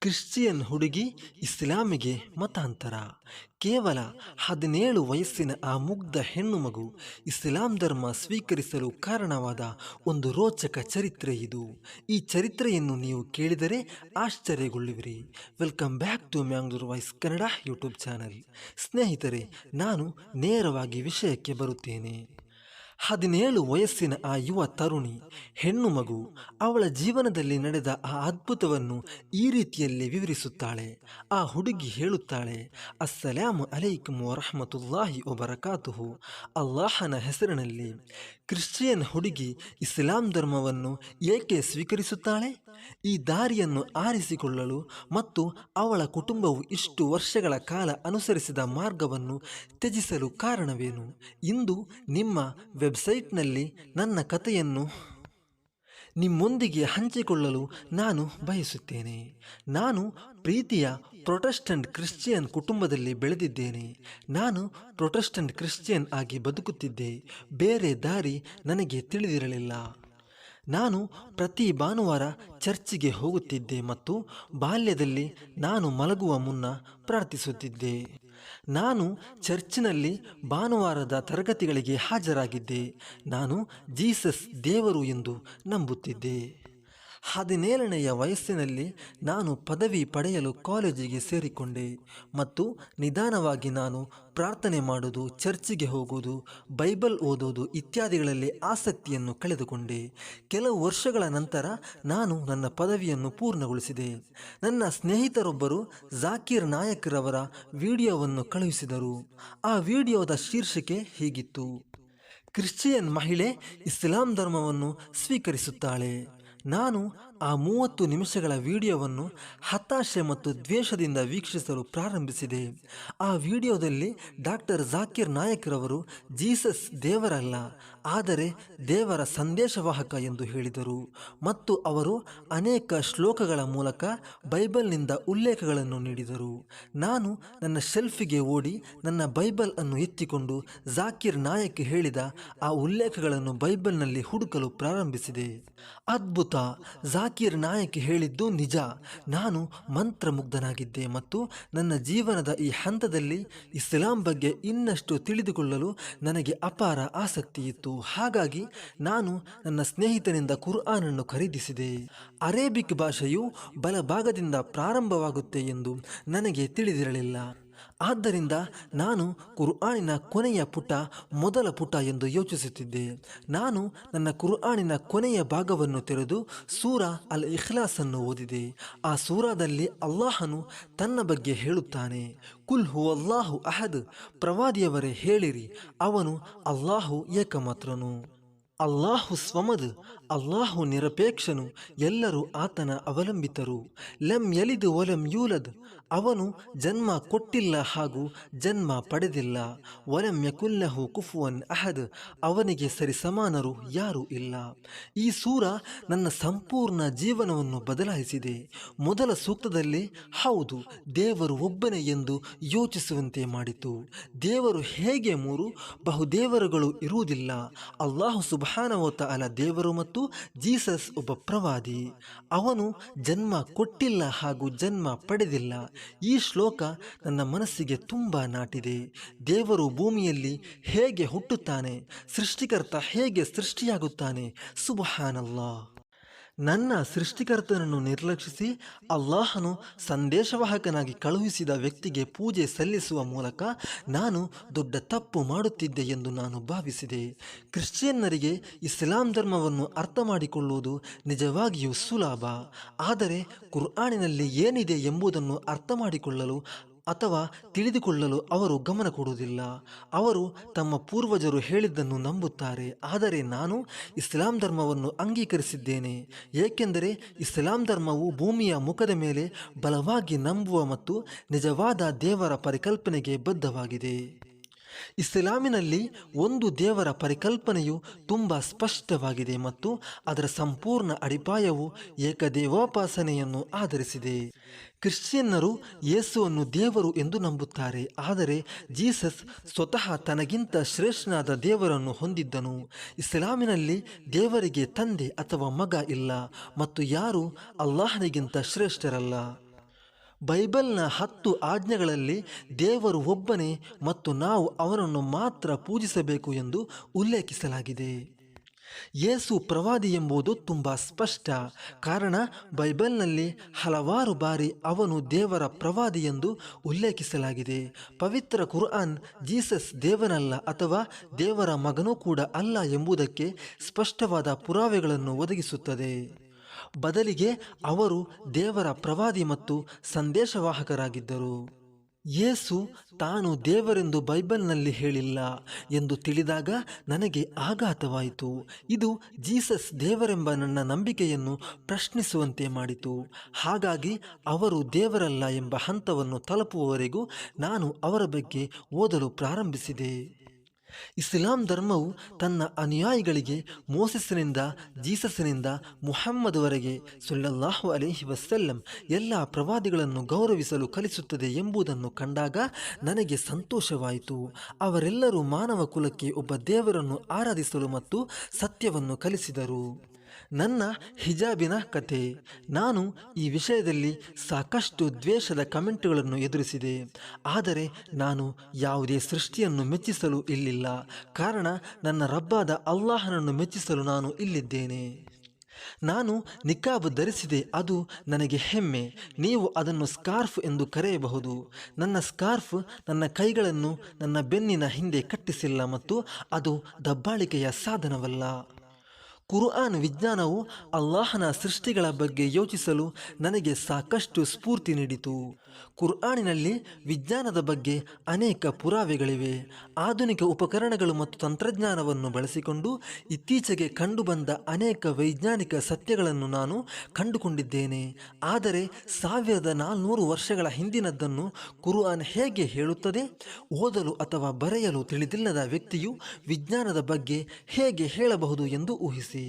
Christian ಹುಡುಗಿ ಇಸ್ಲಾಮಿಗೆ ಮತಾಂತರ. ಕೇವಲ ಹದಿನೇಳು ವಯಸ್ಸಿನ ಆ ಮುಗ್ಧ ಹೆಣ್ಣು ಮಗು ಇಸ್ಲಾಂ ಧರ್ಮ ಸ್ವೀಕರಿಸಲು ಕಾರಣವಾದ ಒಂದು ರೋಚಕ ಚರಿತ್ರೆ ಇದು. ಈ ಚರಿತ್ರೆಯನ್ನು ನೀವು ಕೇಳಿದರೆ ಆಶ್ಚರ್ಯಗೊಳ್ಳುವಿರಿ. Welcome back to Mangalore voice Kannada YouTube channel. ಸ್ನೇಹಿತರೆ, ನಾನು ನೇರವಾಗಿ ವಿಷಯಕ್ಕೆ ಬರುತ್ತೇನೆ. ಹದಿನೇಳು ವಯಸ್ಸಿನ ಆ ಯುವ ತರುಣಿ, ಹೆಣ್ಣು ಮಗು ಅವಳ ಜೀವನದಲ್ಲಿ ನಡೆದ ಆ ಅದ್ಭುತವನ್ನು ಈ ರೀತಿಯಲ್ಲಿ ವಿವರಿಸುತ್ತಾಳೆ. ಆ ಹುಡುಗಿ ಹೇಳುತ್ತಾಳೆ, ಅಸ್ಸಲಾಮು ಅಲೈಕುಂ ವರಹಮತುಲ್ಲಾಹಿ ವಬರಕಾತುಹು ಅಲ್ಲಾಹನ ಹೆಸರಿನಲ್ಲಿ ಕ್ರಿಶ್ಚಿಯನ್ ಹುಡುಗಿ ಇಸ್ಲಾಂ ಧರ್ಮವನ್ನು ಏಕೆ ಸ್ವೀಕರಿಸುತ್ತಾಳೆ? ಈ ದಾರಿಯನ್ನು ಆರಿಸಿಕೊಳ್ಳಲು ಮತ್ತು ಅವಳ ಕುಟುಂಬವು ಇಷ್ಟು ವರ್ಷಗಳ ಕಾಲ ಅನುಸರಿಸಿದ ಮಾರ್ಗವನ್ನು ತ್ಯಜಿಸಲು ಕಾರಣವೇನು? ಇಂದು ನಿಮ್ಮ ವೆಬ್ಸೈಟ್ನಲ್ಲಿ ನನ್ನ ಕಥೆಯನ್ನು ನಿಮ್ಮೊಂದಿಗೆ ಹಂಚಿಕೊಳ್ಳಲು ನಾನು ಬಯಸುತ್ತೇನೆ. ನಾನು ಪ್ರೀತಿಯ ಪ್ರೊಟೆಸ್ಟೆಂಟ್ ಕ್ರಿಶ್ಚಿಯನ್ ಕುಟುಂಬದಲ್ಲಿ ಬೆಳೆದಿದ್ದೇನೆ. ನಾನು ಪ್ರೊಟೆಸ್ಟೆಂಟ್ ಕ್ರಿಶ್ಚಿಯನ್ ಆಗಿ ಬದುಕುತ್ತಿದ್ದೆ. ಬೇರೆ ದಾರಿ ನನಗೆ ತಿಳಿದಿರಲಿಲ್ಲ. ನಾನು ಪ್ರತಿ ಭಾನುವಾರ ಚರ್ಚಿಗೆ ಹೋಗುತ್ತಿದ್ದೆ ಮತ್ತು ಬಾಲ್ಯದಲ್ಲಿ ನಾನು ಮಲಗುವ ಮುನ್ನ ಪ್ರಾರ್ಥಿಸುತ್ತಿದ್ದೆ. ನಾನು ಚರ್ಚಿನಲ್ಲಿ ಭಾನುವಾರದ ತರಗತಿಗಳಿಗೆ ಹಾಜರಾಗಿದ್ದೆ. ನಾನು ಜೀಸಸ್ ದೇವರು ಎಂದು ನಂಬುತ್ತಿದ್ದೆ. ಹದಿನೇಳನೆಯ ವಯಸ್ಸಿನಲ್ಲಿ ನಾನು ಪದವಿ ಪಡೆಯಲು ಕಾಲೇಜಿಗೆ ಸೇರಿಕೊಂಡೆ ಮತ್ತು ನಿಧಾನವಾಗಿ ನಾನು ಪ್ರಾರ್ಥನೆ ಮಾಡುವುದು, ಚರ್ಚಿಗೆ ಹೋಗುವುದು, ಬೈಬಲ್ ಓದೋದು ಇತ್ಯಾದಿಗಳಲ್ಲಿ ಆಸಕ್ತಿಯನ್ನು ಕಳೆದುಕೊಂಡೆ. ಕೆಲವು ವರ್ಷಗಳ ನಂತರ ನಾನು ನನ್ನ ಪದವಿಯನ್ನು ಪೂರ್ಣಗೊಳಿಸಿದೆ. ನನ್ನ ಸ್ನೇಹಿತರೊಬ್ಬರು ಜಾಕೀರ್ ನಾಯಕ್ರವರ ವಿಡಿಯೋವನ್ನು ಕಳುಹಿಸಿದರು. ಆ ವಿಡಿಯೋದ ಶೀರ್ಷಿಕೆ ಹೀಗಿತ್ತು. ಕ್ರಿಶ್ಚಿಯನ್ ಮಹಿಳೆ ಇಸ್ಲಾಂ ಧರ್ಮವನ್ನು ಸ್ವೀಕರಿಸುತ್ತಾಳೆ. ನಾನು ಆ ಮೂವತ್ತು ನಿಮಿಷಗಳ ವಿಡಿಯೋವನ್ನು ಹತಾಶೆ ಮತ್ತು ದ್ವೇಷದಿಂದ ವೀಕ್ಷಿಸಲು ಪ್ರಾರಂಭಿಸಿದೆ. ಆ ವಿಡಿಯೋದಲ್ಲಿ ಡಾಕ್ಟರ್ ಜಾಕಿರ್ ನಾಯಕ್ರವರು ಜೀಸಸ್ ದೇವರಲ್ಲ, ಆದರೆ ದೇವರ ಸಂದೇಶವಾಹಕ ಎಂದು ಹೇಳಿದರು ಮತ್ತು ಅವರು ಅನೇಕ ಶ್ಲೋಕಗಳ ಮೂಲಕ ಬೈಬಲ್ನಿಂದ ಉಲ್ಲೇಖಗಳನ್ನು ನೀಡಿದರು. ನಾನು ನನ್ನ ಶೆಲ್ಫಿಗೆ ಓಡಿ ನನ್ನ ಬೈಬಲ್ ಅನ್ನು ಎತ್ತಿಕೊಂಡು ಜಾಕಿರ್ ನಾಯಕ್ ಹೇಳಿದ ಆ ಉಲ್ಲೇಖಗಳನ್ನು ಬೈಬಲ್ನಲ್ಲಿ ಹುಡುಕಲು ಪ್ರಾರಂಭಿಸಿದೆ. ಅದ್ಭುತ! ನಾಯಕ್ ಹೇಳಿದ್ದು ನಿಜ. ನಾನು ಮಂತ್ರಮುಗ್ಧನಾಗಿದ್ದೆ ಮತ್ತು ನನ್ನ ಜೀವನದ ಈ ಹಂತದಲ್ಲಿ ಇಸ್ಲಾಂ ಬಗ್ಗೆ ಇನ್ನಷ್ಟು ತಿಳಿದುಕೊಳ್ಳಲು ನನಗೆ ಅಪಾರ ಆಸಕ್ತಿ ಇತ್ತು. ಹಾಗಾಗಿ ನಾನು ನನ್ನ ಸ್ನೇಹಿತನಿಂದ ಕುರ್ಆನನ್ನು ಖರೀದಿಸಿದೆ. ಅರೇಬಿಕ್ ಭಾಷೆಯು ಬಲಭಾಗದಿಂದ ಪ್ರಾರಂಭವಾಗುತ್ತೆ ಎಂದು ನನಗೆ ತಿಳಿದಿರಲಿಲ್ಲ. ಆದ್ದರಿಂದ ನಾನು ಕುರ್ಆನಿನ ಕೊನೆಯ ಪುಟ, ಮೊದಲ ಪುಟ ಎಂದು ಯೋಚಿಸುತ್ತಿದ್ದೆ. ನಾನು ನನ್ನ ಕುರ್ಆನಿನ ಕೊನೆಯ ಭಾಗವನ್ನು ತೆರೆದು ಸೂರ ಅಲ್ ಇಖ್ಲಾಸ್ ಅನ್ನು ಓದಿದೆ. ಆ ಸೂರಾದಲ್ಲಿ ಅಲ್ಲಾಹನು ತನ್ನ ಬಗ್ಗೆ ಹೇಳುತ್ತಾನೆ. ಕುಲ್ ಹು ಅಲ್ಲಾಹು ಅಹದ್ ಪ್ರವಾದಿಯವರೇ ಹೇಳಿರಿ, ಅವನು ಅಲ್ಲಾಹು ಏಕಮಾತ್ರನು. ಅಲ್ಲಾಹು ಸ್ವಮದ್, ಅಲ್ಲಾಹು ನಿರಪೇಕ್ಷನು, ಎಲ್ಲರೂ ಆತನ ಅವಲಂಬಿತರು. ಲಂ ಎಲಿದು ಒಲಂ ಯೂಲದ್, ಅವನು ಜನ್ಮ ಕೊಟ್ಟಿಲ್ಲ ಹಾಗೂ ಜನ್ಮ ಪಡೆದಿಲ್ಲ. ಒಲಂ ಯಕುಲ್ಲಹು ಕುಫುವನ್ ಅಹದ್, ಅವನಿಗೆ ಸರಿಸಮಾನರು ಯಾರೂ ಇಲ್ಲ. ಈ ಸೂರ ನನ್ನ ಸಂಪೂರ್ಣ ಜೀವನವನ್ನು ಬದಲಾಯಿಸಿದೆ. ಮೊದಲ ಸೂಕ್ತದಲ್ಲಿ, ಹೌದು, ದೇವರು ಒಬ್ಬನೇ ಎಂದು ಯೋಚಿಸುವಂತೆ ಮಾಡಿತು. ದೇವರು ಹೇಗೆ ಮೂರು ಬಹುದೇವರುಗಳು ಇರುವುದಿಲ್ಲ. ಅಲ್ಲಾಹು ಸುಬಾನವತ ಅಲ ದೇವರು ಮತ್ತು ಜೀಸಸ್ ಒಬ್ಬ ಪ್ರವಾದಿ. ಅವನು ಜನ್ಮ ಕೊಟ್ಟಿಲ್ಲ ಹಾಗೂ ಜನ್ಮ ಪಡೆದಿಲ್ಲ. ಈ ಶ್ಲೋಕ ನನ್ನ ಮನಸ್ಸಿಗೆ ತುಂಬ ನಾಟಿದೆ. ದೇವರು ಭೂಮಿಯಲ್ಲಿ ಹೇಗೆ ಹುಟ್ಟುತ್ತಾನೆ, ಸೃಷ್ಟಿಕರ್ತ ಹೇಗೆ ಸೃಷ್ಟಿಯಾಗುತ್ತಾನೆ ಸುಬಹಾನಲ್ಲಾ ನನ್ನ ಸೃಷ್ಟಿಕರ್ತನನ್ನು ನಿರ್ಲಕ್ಷಿಸಿ ಅಲ್ಲಾಹನು ಸಂದೇಶವಾಹಕನಾಗಿ ಕಳುಹಿಸಿದ ವ್ಯಕ್ತಿಗೆ ಪೂಜೆ ಸಲ್ಲಿಸುವ ಮೂಲಕ ನಾನು ದೊಡ್ಡ ತಪ್ಪು ಮಾಡುತ್ತಿದ್ದೆ ಎಂದು ನಾನು ಭಾವಿಸಿದೆ. ಕ್ರಿಶ್ಚಿಯನ್ನರಿಗೆ ಇಸ್ಲಾಂ ಧರ್ಮವನ್ನು ಅರ್ಥ ಮಾಡಿಕೊಳ್ಳುವುದು ನಿಜವಾಗಿಯೂ ಸುಲಭ. ಆದರೆ ಕುರ್ಆನಿನಲ್ಲಿ ಏನಿದೆ ಎಂಬುದನ್ನು ಅರ್ಥ ಮಾಡಿಕೊಳ್ಳಲು ಅಥವಾ ತಿಳಿದುಕೊಳ್ಳಲು ಅವರು ಗಮನ ಕೊಡುವುದಿಲ್ಲ. ಅವರು ತಮ್ಮ ಪೂರ್ವಜರು ಹೇಳಿದ್ದನ್ನು ನಂಬುತ್ತಾರೆ. ಆದರೆ ನಾನು ಇಸ್ಲಾಂ ಧರ್ಮವನ್ನು ಅಂಗೀಕರಿಸಿದ್ದೇನೆ. ಏಕೆಂದರೆ ಇಸ್ಲಾಂ ಧರ್ಮವು ಭೂಮಿಯ ಮುಖದ ಮೇಲೆ ಬಲವಾಗಿ ನಂಬುವ ಮತ್ತು ನಿಜವಾದ ದೇವರ ಪರಿಕಲ್ಪನೆಗೆ ಬದ್ಧವಾಗಿದೆ. ಇಸ್ಲಾಮಿನಲ್ಲಿ ಒಂದು ದೇವರ ಪರಿಕಲ್ಪನೆಯು ತುಂಬ ಸ್ಪಷ್ಟವಾಗಿದೆ ಮತ್ತು ಅದರ ಸಂಪೂರ್ಣ ಅಡಿಪಾಯವು ಏಕದೇವೋಪಾಸನೆಯನ್ನು ಆಧರಿಸಿದೆ. ಕ್ರಿಶ್ಚಿಯನ್ನರು ಯೇಸುವನ್ನು ದೇವರು ಎಂದು ನಂಬುತ್ತಾರೆ, ಆದರೆ ಜೀಸಸ್ ಸ್ವತಃ ತನಗಿಂತ ಶ್ರೇಷ್ಠನಾದ ದೇವರನ್ನು ಹೊಂದಿದ್ದನು. ಇಸ್ಲಾಮಿನಲ್ಲಿ ದೇವರಿಗೆ ತಂದೆ ಅಥವಾ ಮಗ ಇಲ್ಲ, ಮತ್ತು ಯಾರು ಅಲ್ಲಾಹನಿಗಿಂತ ಶ್ರೇಷ್ಠರಲ್ಲ. ಬೈಬಲ್ನ ಹತ್ತು ಆಜ್ಞೆಗಳಲ್ಲಿ ದೇವರು ಒಬ್ಬನೇ ಮತ್ತು ನಾವು ಅವನನ್ನು ಮಾತ್ರ ಪೂಜಿಸಬೇಕು ಎಂದು ಉಲ್ಲೇಖಿಸಲಾಗಿದೆ. ಯೇಸು ಪ್ರವಾದಿ ಎಂಬುದು ತುಂಬ ಸ್ಪಷ್ಟ. ಕಾರಣ, ಬೈಬಲ್ನಲ್ಲಿ ಹಲವಾರು ಬಾರಿ ಅವನು ದೇವರ ಪ್ರವಾದಿ ಎಂದು ಉಲ್ಲೇಖಿಸಲಾಗಿದೆ. ಪವಿತ್ರ ಕುರ್ಆನ್, ಜೀಸಸ್ ದೇವನಲ್ಲ ಅಥವಾ ದೇವರ ಮಗನೂ ಕೂಡ ಅಲ್ಲ ಎಂಬುದಕ್ಕೆ ಸ್ಪಷ್ಟವಾದ ಪುರಾವೆಗಳನ್ನು ಒದಗಿಸುತ್ತದೆ. ಬದಲಿಗೆ ಅವರು ದೇವರ ಪ್ರವಾದಿ ಮತ್ತು ಸಂದೇಶವಾಹಕರಾಗಿದ್ದರು. ಯೇಸು ತಾನು ದೇವರೆಂದು ಬೈಬಲ್ನಲ್ಲಿ ಹೇಳಿಲ್ಲ ಎಂದು ತಿಳಿದಾಗ ನನಗೆ ಆಘಾತವಾಯಿತು. ಇದು ಜೀಸಸ್ ದೇವರೆಂಬ ನನ್ನ ನಂಬಿಕೆಯನ್ನು ಪ್ರಶ್ನಿಸುವಂತೆ ಮಾಡಿತು. ಹಾಗಾಗಿ ಅವರು ದೇವರಲ್ಲ ಎಂಬ ಹಂತವನ್ನು ತಲುಪುವವರೆಗೂ ನಾನು ಅವರ ಬಗ್ಗೆ ಓದಲು ಪ್ರಾರಂಭಿಸಿದೆ. ಇಸ್ಲಾಂ ಧರ್ಮವು ತನ್ನ ಅನುಯಾಯಿಗಳಿಗೆ ಮೋಸಸ್ಸಿನಿಂದ ಜೀಸಸ್ನಿಂದ ಮುಹಮ್ಮದ್ವರೆಗೆ ಸುಲ್ಲಲ್ಲಾಹು ಅಲೇಹಿ ವಸಲ್ಲಂ ಎಲ್ಲ ಪ್ರವಾದಿಗಳನ್ನು ಗೌರವಿಸಲು ಕಲಿಸುತ್ತದೆ ಎಂಬುದನ್ನು ಕಂಡಾಗ ನನಗೆ ಸಂತೋಷವಾಯಿತು. ಅವರೆಲ್ಲರೂ ಮಾನವ ಕುಲಕ್ಕೆ ಒಬ್ಬ ದೇವರನ್ನು ಆರಾಧಿಸಲು ಮತ್ತು ಸತ್ಯವನ್ನು ಕಲಿಸಿದರು. ನನ್ನ ಹಿಜಾಬಿನ ಕತೆ ನಾನು ಈ ವಿಷಯದಲ್ಲಿ ಸಾಕಷ್ಟು ದ್ವೇಷದ ಕಮೆಂಟ್ಗಳನ್ನು ಎದುರಿಸಿದೆ. ಆದರೆ ನಾನು ಯಾವುದೇ ಸೃಷ್ಟಿಯನ್ನು ಮೆಚ್ಚಿಸಲು ಇಲ್ಲಿಲ್ಲ. ಕಾರಣ ನನ್ನ ರಬ್ಬಾದ ಅಲ್ಲಾಹನನ್ನು ಮೆಚ್ಚಿಸಲು ನಾನು ಇಲ್ಲಿದ್ದೇನೆ. ನಾನು ನಿಕಾಬ್ ಧರಿಸಿದೆ, ಅದು ನನಗೆ ಹೆಮ್ಮೆ. ನೀವು ಅದನ್ನು ಸ್ಕಾರ್ಫ್ ಎಂದು ಕರೆಯಬಹುದು. ನನ್ನ ಸ್ಕಾರ್ಫ್ ನನ್ನ ಕೈಗಳನ್ನು ನನ್ನ ಬೆನ್ನಿನ ಹಿಂದೆ ಕಟ್ಟಿಸಿಲ್ಲ ಮತ್ತು ಅದು ದಬ್ಬಾಳಿಕೆಯ ಸಾಧನವಲ್ಲ. ಕುರ್ಆನ್ ವಿಜ್ಞಾನವು ಅಲ್ಲಾಹನ ಸೃಷ್ಟಿಗಳ ಬಗ್ಗೆ ಯೋಚಿಸಲು ನನಗೆ ಸಾಕಷ್ಟು ಸ್ಫೂರ್ತಿ ನೀಡಿತು. ಕುರ್ಆನಿನಲ್ಲಿ ವಿಜ್ಞಾನದ ಬಗ್ಗೆ ಅನೇಕ ಪುರಾವೆಗಳಿವೆ. ಆಧುನಿಕ ಉಪಕರಣಗಳು ಮತ್ತು ತಂತ್ರಜ್ಞಾನವನ್ನು ಬಳಸಿಕೊಂಡು ಇತ್ತೀಚೆಗೆ ಕಂಡುಬಂದ ಅನೇಕ ವೈಜ್ಞಾನಿಕ ಸತ್ಯಗಳನ್ನು ನಾನು ಕಂಡುಕೊಂಡಿದ್ದೇನೆ. ಆದರೆ ಸಾವಿರದ ನಾಲ್ನೂರು ವರ್ಷಗಳ ಹಿಂದಿನದ್ದನ್ನು ಕುರುಆನ್ ಹೇಗೆ ಹೇಳುತ್ತದೆ, ಓದಲು ಅಥವಾ ಬರೆಯಲು ತಿಳಿದಿಲ್ಲದ ವ್ಯಕ್ತಿಯು ವಿಜ್ಞಾನದ ಬಗ್ಗೆ ಹೇಗೆ ಹೇಳಬಹುದು ಎಂದು ಊಹಿಸಿ.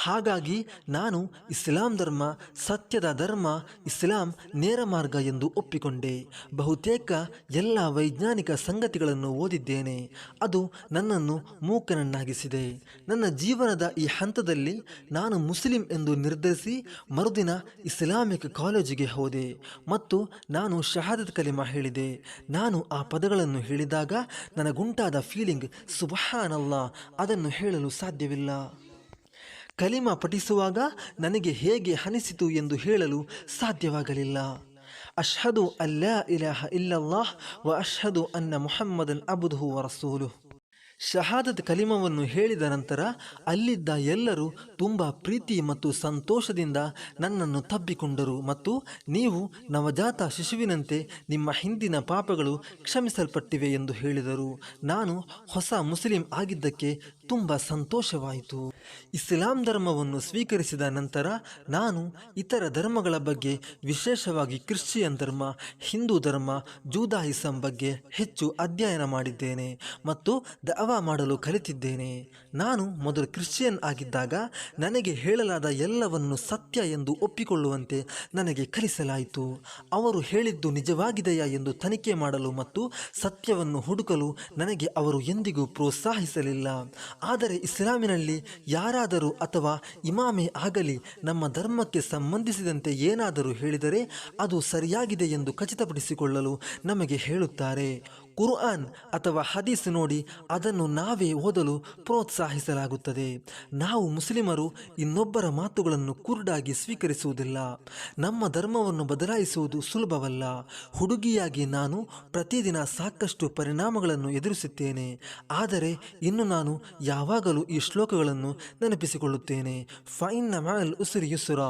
ಹಾಗಾಗಿ ನಾನು ಇಸ್ಲಾಂ ಧರ್ಮ, ಸತ್ಯದ ಧರ್ಮ, ಇಸ್ಲಾಂ ನೇರ ಮಾರ್ಗ ಎಂದು ಒಪ್ಪಿಕೊಂಡೆ. ಬಹುತೇಕ ಎಲ್ಲ ವೈಜ್ಞಾನಿಕ ಸಂಗತಿಗಳನ್ನು ಓದಿದ್ದೇನೆ. ಅದು ನನ್ನನ್ನು ಮೂಕನನ್ನಾಗಿಸಿದೆ. ನನ್ನ ಜೀವನದ ಈ ಹಂತದಲ್ಲಿ ನಾನು ಮುಸ್ಲಿಂ ಎಂದು ನಿರ್ಧರಿಸಿ ಮರುದಿನ ಇಸ್ಲಾಮಿಕ್ ಕಾಲೇಜಿಗೆ ಹೋದೆ ಮತ್ತು ನಾನು ಶಹಾದತ್ ಕಲಿಮಾ ಹೇಳಿದೆ. ನಾನು ಆ ಪದಗಳನ್ನು ಹೇಳಿದಾಗ ನನಗುಂಟಾದ ಫೀಲಿಂಗ್ ಸುಬಹಾನಲ್ಲ ಅದನ್ನು ಹೇಳಲು ಸಾಧ್ಯವಿಲ್ಲ. ಕಲಿಮಾ ಪಠಿಸುವಾಗ ನನಗೆ ಹೇಗೆ ಅನಿಸಿತು ಎಂದು ಹೇಳಲು ಸಾಧ್ಯವಾಗಲಿಲ್ಲ. ಅಷ್ಹದು ಅಲ್ಲಾ ಇಲಹ ಇಲ್ಲಲ್ಲಾಹ್ ವ ಅಷ್ಹದು ಅನ್ನ ಮುಹಮ್ಮದನ್ ಅಬುದುಹು ವರಸೂಲು ಶಹಾದತ್ ಕಲಿಮವನ್ನು ಹೇಳಿದ ನಂತರ ಅಲ್ಲಿದ್ದ ಎಲ್ಲರೂ ತುಂಬ ಪ್ರೀತಿ ಮತ್ತು ಸಂತೋಷದಿಂದ ನನ್ನನ್ನು ತಬ್ಬಿಕೊಂಡರು ಮತ್ತು ನೀವು ನವಜಾತ ಶಿಶುವಿನಂತೆ ನಿಮ್ಮ ಹಿಂದಿನ ಪಾಪಗಳು ಕ್ಷಮಿಸಲ್ಪಟ್ಟಿವೆ ಎಂದು ಹೇಳಿದರು. ನಾನು ಹೊಸ ಮುಸ್ಲಿಂ ಆಗಿದ್ದಕ್ಕೆ ತುಂಬ ಸಂತೋಷವಾಯಿತು. ಇಸ್ಲಾಂ ಧರ್ಮವನ್ನು ಸ್ವೀಕರಿಸಿದ ನಂತರ ನಾನು ಇತರ ಧರ್ಮಗಳ ಬಗ್ಗೆ, ವಿಶೇಷವಾಗಿ ಕ್ರಿಶ್ಚಿಯನ್ ಧರ್ಮ, ಹಿಂದೂ ಧರ್ಮ, ಜೂದಾಯಿಸಂ ಬಗ್ಗೆ ಹೆಚ್ಚು ಅಧ್ಯಯನ ಮಾಡಿದ್ದೇನೆ ಮತ್ತು ದವಾ ಮಾಡಲು ಕಲಿತಿದ್ದೇನೆ. ನಾನು ಮೊದಲು ಕ್ರಿಶ್ಚಿಯನ್ ಆಗಿದ್ದಾಗ ನನಗೆ ಹೇಳಲಾದ ಎಲ್ಲವನ್ನು ಸತ್ಯ ಎಂದು ಒಪ್ಪಿಕೊಳ್ಳುವಂತೆ ನನಗೆ ಕಲಿಸಲಾಯಿತು. ಅವರು ಹೇಳಿದ್ದು ನಿಜವಾಗಿದೆಯಾ ಎಂದು ತನಿಖೆ ಮಾಡಲು ಮತ್ತು ಸತ್ಯವನ್ನು ಹುಡುಕಲು ನನಗೆ ಅವರು ಎಂದಿಗೂ ಪ್ರೋತ್ಸಾಹಿಸಲಿಲ್ಲ. ಆದರೆ ಇಸ್ಲಾಮಿನಲ್ಲಿ ಯಾರಾದರೂ ಅಥವಾ ಇಮಾಮೆ ಆಗಲಿ ನಮ್ಮ ಧರ್ಮಕ್ಕೆ ಸಂಬಂಧಿಸಿದಂತೆ ಏನಾದರೂ ಹೇಳಿದರೆ ಅದು ಸರಿಯಾಗಿದೆ ಎಂದು ಖಚಿತಪಡಿಸಿಕೊಳ್ಳಲು ನಮಗೆ ಹೇಳುತ್ತಾರೆ. ಕುರ್ಆನ್ ಅಥವಾ ಹದೀಸ್ ನೋಡಿ ಅದನ್ನು ನಾವೇ ಓದಲು ಪ್ರೋತ್ಸಾಹಿಸಲಾಗುತ್ತದೆ. ನಾವು ಮುಸ್ಲಿಮರು ಇನ್ನೊಬ್ಬರ ಮಾತುಗಳನ್ನು ಕುರುಡಾಗಿ ಸ್ವೀಕರಿಸುವುದಿಲ್ಲ. ನಮ್ಮ ಧರ್ಮವನ್ನು ಬದಲಾಯಿಸುವುದು ಸುಲಭವಲ್ಲ. ಹುಡುಗಿಯಾಗಿ ನಾನು ಪ್ರತಿದಿನ ಸಾಕಷ್ಟು ಪರಿಣಾಮಗಳನ್ನು ಎದುರಿಸುತ್ತೇನೆ. ಆದರೆ ಇನ್ನು ನಾನು ಯಾವಾಗಲೂ ಈ ಶ್ಲೋಕಗಳನ್ನು ನೆನಪಿಸಿಕೊಳ್ಳುತ್ತೇನೆ. ಫೈನ್ನ ಮಲ್ ಉಸಿರಿ ಯುಸುರ.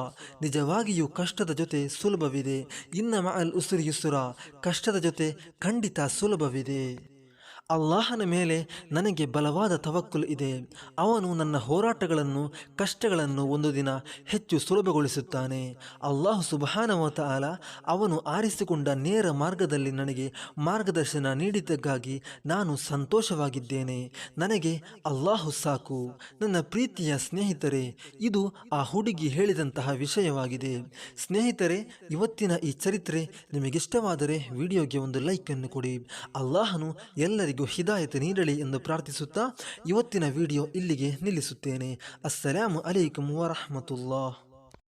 ನಿಜವಾಗಿಯೂ ಕಷ್ಟದ ಜೊತೆ ಸುಲಭವಿದೆ. ಇನ್ನ ಮಲ್ ಉಸಿರಿ ಯುಸುರ. ಕಷ್ಟದ ಜೊತೆ ಖಂಡಿತ ಸುಲಭವಿದೆ. び ಅಲ್ಲಾಹನ ಮೇಲೆ ನನಗೆ ಬಲವಾದ ತವಕ್ಕುಲು ಇದೆ. ಅವನು ನನ್ನ ಹೋರಾಟಗಳನ್ನು, ಕಷ್ಟಗಳನ್ನು ಒಂದು ದಿನ ಹೆಚ್ಚು ಸುಲಭಗೊಳಿಸುತ್ತಾನೆ. ಅಲ್ಲಾಹು ಸುಬಹಾನವತ ಆಲ ಅವನು ಆರಿಸಿಕೊಂಡ ನೇರ ಮಾರ್ಗದಲ್ಲಿ ನನಗೆ ಮಾರ್ಗದರ್ಶನ ನೀಡಿದ್ದಕ್ಕಾಗಿ ನಾನು ಸಂತೋಷವಾಗಿದ್ದೇನೆ. ನನಗೆ ಅಲ್ಲಾಹು ಸಾಕು. ನನ್ನ ಪ್ರೀತಿಯ ಸ್ನೇಹಿತರೆ, ಇದು ಆ ಹುಡುಗಿ ಹೇಳಿದಂತಹ ವಿಷಯವಾಗಿದೆ. ಸ್ನೇಹಿತರೆ, ಇವತ್ತಿನ ಈ ಚರಿತ್ರೆ ನಿಮಗಿಷ್ಟವಾದರೆ ವಿಡಿಯೋಗೆ ಒಂದು ಲೈಕನ್ನು ಕೊಡಿ. ಅಲ್ಲಾಹನು ಎಲ್ಲರಿಗೂ ಹಿದಾಯತ್ ನೀಡಲಿ ಎಂದು ಪ್ರಾರ್ಥಿಸುತ್ತಾ ಇವತ್ತಿನ ವಿಡಿಯೋ ಇಲ್ಲಿಗೆ ನಿಲ್ಲಿಸುತ್ತೇನೆ. ಅಸ್ಸಲಾಮು ಅಲೈಕುಮ್ ವರಹಮತುಲ್ಲಾಹ್